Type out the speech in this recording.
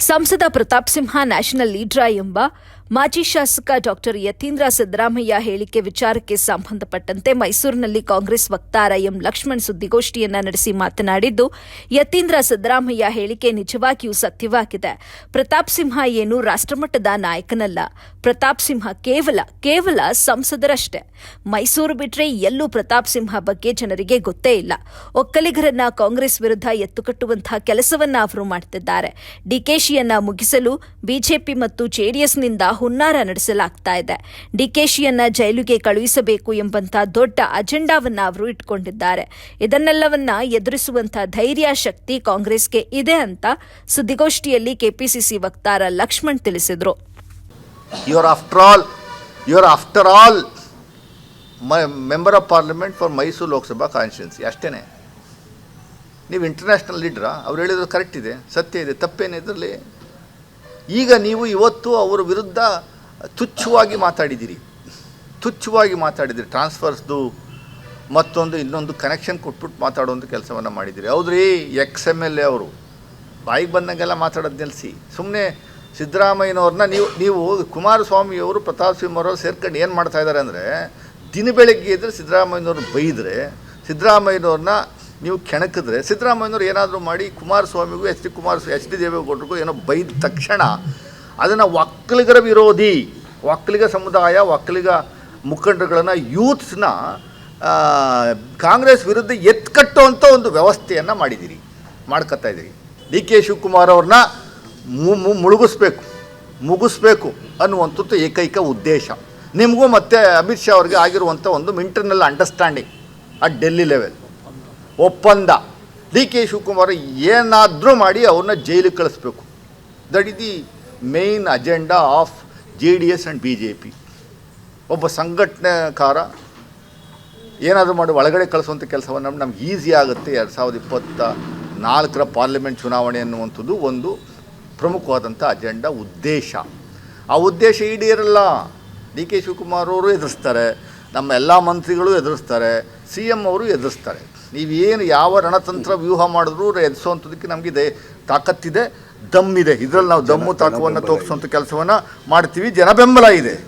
ಸಂಸದ ಪ್ರತಾಪ್ ಸಿಂಹ ನ್ಯಾಷನಲ್ ಲೀಡ್ರಾ ಎಂಬ ಮಾಜಿ ಶಾಸಕ ಡಾಕ್ಟರ್ ಯತೀಂದ್ರ ಸಿದ್ದರಾಮಯ್ಯ ಹೇಳಿಕೆ ವಿಚಾರಕ್ಕೆ ಸಂಬಂಧಪಟ್ಟಂತೆ ಮೈಸೂರಿನಲ್ಲಿ ಕಾಂಗ್ರೆಸ್ ವಕ್ತಾರ ಎಂ ಲಕ್ಷ್ಮಣ್ ಸುದ್ದಿಗೋಷ್ಠಿಯನ್ನ ನಡೆಸಿ ಮಾತನಾಡಿದ್ದು, ಯತೀಂದ್ರ ಸಿದ್ದರಾಮಯ್ಯ ಹೇಳಿಕೆ ನಿಜವಾಗಿಯೂ ಸತ್ಯವಾಗಿದೆ. ಪ್ರತಾಪ್ ಸಿಂಹ ಏನು ರಾಷ್ಟ್ರಮಟ್ಟದ ನಾಯಕನಲ್ಲ. ಪ್ರತಾಪ್ ಸಿಂಹ ಕೇವಲ ಕೇವಲ ಸಂಸದರಷ್ಟೇ. ಮೈಸೂರು ಬಿಟ್ರೆ ಎಲ್ಲೂ ಪ್ರತಾಪ್ ಸಿಂಹ ಬಗ್ಗೆ ಜನರಿಗೆ ಗೊತ್ತೇ ಇಲ್ಲ. ಒಕ್ಕಲಿಗರನ್ನ ಕಾಂಗ್ರೆಸ್ ವಿರುದ್ಧ ಎತ್ತುಕಟ್ಟುವಂತಹ ಕೆಲಸವನ್ನ ಅವರು ಮಾಡ್ತಿದ್ದಾರೆ. ಡಿಕೆಶಿಯನ್ನ ಮುಗಿಸಲು ಬಿಜೆಪಿ ಮತ್ತು ಜೆಡಿಎಸ್ನಿಂದ ಹುನ್ನಾರ ನಡೆಸಲಾಗ್ತಾ ಇದೆ. ಡಿಕೆಶಿಯನ್ನ ಜೈಲಿಗೆ ಕಳುಹಿಸಬೇಕು ಎಂಬಂತಹ ದೊಡ್ಡ ಅಜೆಂಡಾವನ್ನ ಅವರು ಇಟ್ಕೊಂಡಿದ್ದಾರೆ. ಇದನ್ನೆಲ್ಲವನ್ನ ಎದುರಿಸುವಂತಹ ಧೈರ್ಯ, ಶಕ್ತಿ ಕಾಂಗ್ರೆಸ್ಗೆ ಇದೆ ಅಂತ ಸುದ್ದಿಗೋಷ್ಠಿಯಲ್ಲಿ ಕೆಪಿಸಿಸಿ ವಕ್ತಾರ ಲಕ್ಷ್ಮಣ್ ತಿಳಿಸಿದರು. Member of parliament for Mysuru Lok Sabha constituency ಅಷ್ಟೇ ನೀವು ಇಂಟರ್ನ್ಯಾಷನಲ್ ಲೀಡ್ರಾ ಅವ್ರು ಹೇಳಿದ್ರು ಕರೆಕ್ಟ್ ಇದೆ, ಸತ್ಯ ಇದೆ, ತಪ್ಪೇನಿದ್ರಲ್ಲಿ ಈಗ ನೀವು ಇವತ್ತು ಅವರ ವಿರುದ್ಧ ತುಚ್ಛವಾಗಿ ಮಾತಾಡಿದ್ದೀರಿ. ತುಚ್ಛವಾಗಿ ಮಾತಾಡಿದ್ದೀರಿ. ಟ್ರಾನ್ಸ್ಫರ್ಸ್ದು ಮತ್ತೊಂದು, ಇನ್ನೊಂದು ಕನೆಕ್ಷನ್ ಕೊಟ್ಬಿಟ್ಟು ಮಾತಾಡುವಂಥ ಕೆಲಸವನ್ನು ಮಾಡಿದ್ದೀರಿ. ಹೌದ್ರಿ? ಎಕ್ಸ್ ಎಂ ಎಲ್ ಎ ಅವರು. ಬಾಯಿಗೆ ಬಂದಂಗೆಲ್ಲ ಮಾತಾಡೋದು ನಿಲ್ಲಿಸಿ ಸುಮ್ಮನೆ ಸಿದ್ದರಾಮಯ್ಯನವ್ರನ್ನ ನೀವು ನೀವು ಕುಮಾರಸ್ವಾಮಿಯವರು ಪ್ರತಾಪ್ ಸಿಂಹರವ್ರು ಸೇರ್ಕೊಂಡು ಏನು ಮಾಡ್ತಾ ಇದ್ದಾರೆ ಅಂದರೆ, ದಿನ ಬೆಳಗ್ಗೆ ಇದ್ದರೆ ಸಿದ್ದರಾಮಯ್ಯನವ್ರನ್ನ ಬೈದರೆ, ಸಿದ್ದರಾಮಯ್ಯನವ್ರನ್ನ ನೀವು ಕೆಣಕಿದ್ರೆ ಸಿದ್ದರಾಮಯ್ಯನವರು ಏನಾದರೂ ಮಾಡಿ ಕುಮಾರಸ್ವಾಮಿಗೂ H D Kumaraswamy H D ದೇವೇಗೌಡರಿಗೂ ಏನೋ ಬೈದ ತಕ್ಷಣ ಅದನ್ನು ಒಕ್ಕಲಿಗರ ವಿರೋಧಿ ಒಕ್ಕಲಿಗ ಸಮುದಾಯ ಒಕ್ಕಲಿಗ ಮುಖಂಡರುಗಳನ್ನು ಯೂತ್ಸ್ನ ಕಾಂಗ್ರೆಸ್ ವಿರುದ್ಧ ಎತ್ಕಟ್ಟುವಂಥ ಒಂದು ವ್ಯವಸ್ಥೆಯನ್ನು ಮಾಡಿದ್ದೀರಿ ಮಾಡ್ಕೊತಾ ಇದ್ದೀರಿ. ಡಿ ಕೆ ಶಿವಕುಮಾರ್ ಅವ್ರನ್ನ ಮುಳುಗಿಸ್ಬೇಕು, ಮುಗಿಸ್ಬೇಕು ಅನ್ನುವಂಥದ್ದು ಏಕೈಕ ಉದ್ದೇಶ. ನಿಮಗೂ ಮತ್ತು ಅಮಿತ್ ಶಾ ಅವ್ರಿಗೆ ಆಗಿರುವಂಥ ಒಂದು internal understanding at Delhi level ಒಪ್ಪಂದ. ಡಿ ಕೆ ಶಿವಕುಮಾರ್ ಏನಾದರೂ ಮಾಡಿ ಅವ್ರನ್ನ ಜೈಲಿಗೆ ಕಳಿಸ್ಬೇಕು. That is the main agenda of J D S and B J P ಒಬ್ಬ ಸಂಘಟನೆಕಾರ ಏನಾದರೂ ಮಾಡಿ ಒಳಗಡೆ ಕಳಿಸುವಂಥ ಕೆಲಸವನ್ನು ನಮ್ಗೆ ಈಸಿ ಆಗುತ್ತೆ. ಎರಡು ಸಾವಿರದ ಇಪ್ಪತ್ತ ನಾಲ್ಕರ ಪಾರ್ಲಿಮೆಂಟ್ ಚುನಾವಣೆ ಅನ್ನುವಂಥದ್ದು ಒಂದು ಪ್ರಮುಖವಾದಂಥ ಅಜೆಂಡಾ ಉದ್ದೇಶ. ಆ ಉದ್ದೇಶ ಈಡೇರಲ್ಲ. ಡಿ ಕೆ ಶಿವಕುಮಾರ್ ಅವರು ಎದುರಿಸ್ತಾರೆ. ನಮ್ಮ ಎಲ್ಲ ಮಂತ್ರಿಗಳು ಎದುರಿಸ್ತಾರೆ, ಸಿ ಎಂ ಅವರು ಎದುರಿಸ್ತಾರೆ. ನೀವೇನು ಯಾವ ರಣತಂತ್ರ ವ್ಯೂಹ ಮಾಡಿದ್ರೂ ಎದುರಿಸುವಂಥದ್ದಕ್ಕೆ ನಮಗಿದೆ ತಾಕತ್ತಿದೆ, ದಮ್ಮಿದೆ. ಇದರಲ್ಲಿ ನಾವು ದಮ್ಮು ತಾಕವನ್ನು ತೋರಿಸುವಂಥ ಕೆಲಸವನ್ನು ಮಾಡ್ತೀವಿ. ಜನ ಬೆಂಬಲ ಇದೆ.